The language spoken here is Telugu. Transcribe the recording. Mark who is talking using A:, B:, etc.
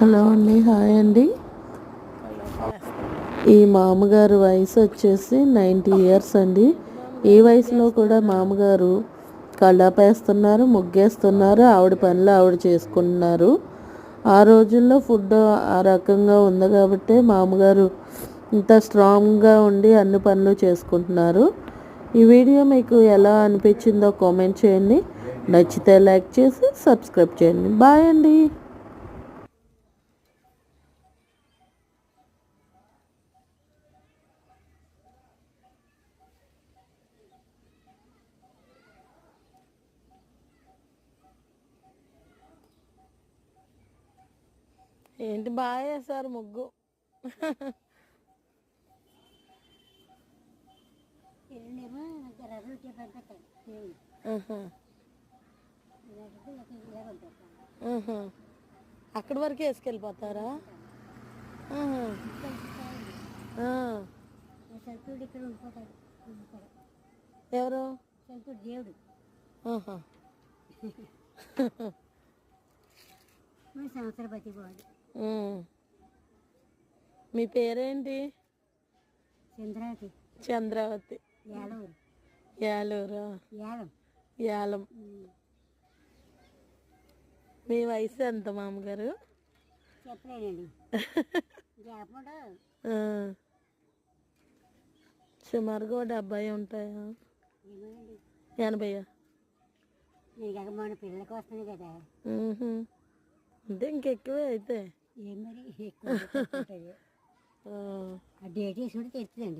A: హలో అండి హాయ్ అండి. ఈ మామగారు వయసు వచ్చేసి నైంటీ ఇయర్స్ అండి. ఈ వయసులో కూడా మామగారు కళ్ళాపేస్తున్నారు ముగ్గేస్తున్నారు ఆవిడ పనులు ఆవిడ చేసుకుంటున్నారు. ఆ రోజుల్లో ఫుడ్ ఆ రకంగా ఉంది కాబట్టి మామగారు ఇంత స్ట్రాంగ్గా ఉండి అన్ని పనులు చేసుకుంటున్నారు. ఈ వీడియో మీకు ఎలా అనిపించిందో కామెంట్ చేయండి. నచ్చితే లైక్ చేసి సబ్స్క్రైబ్ చేయండి. బాయ్ అండి. ఏంటి బాగా వేసారు ముగ్గు. అక్కడి వరకు వేసుకెళ్ళిపోతారా? ఎవరు?
B: దేవుడు. సంవత్సర
A: ఉమ్. మీ పేరేంటి?
B: చంద్రావతి.
A: చంద్రావతి.
B: యాలం.
A: యాలం. మీ వయసు ఎంత మామగారు. సుమారుగా డెబ్బై ఉంటాయా? ఎనభై
B: పిల్లలకి వస్తుంది కదా.
A: అంటే ఇంకెక్కువే అయితే
B: ఏం మరి ఎక్కువ.
A: ఆ.
B: ఆ డేట్ వేసుకుంటే తెలుస్తుందండి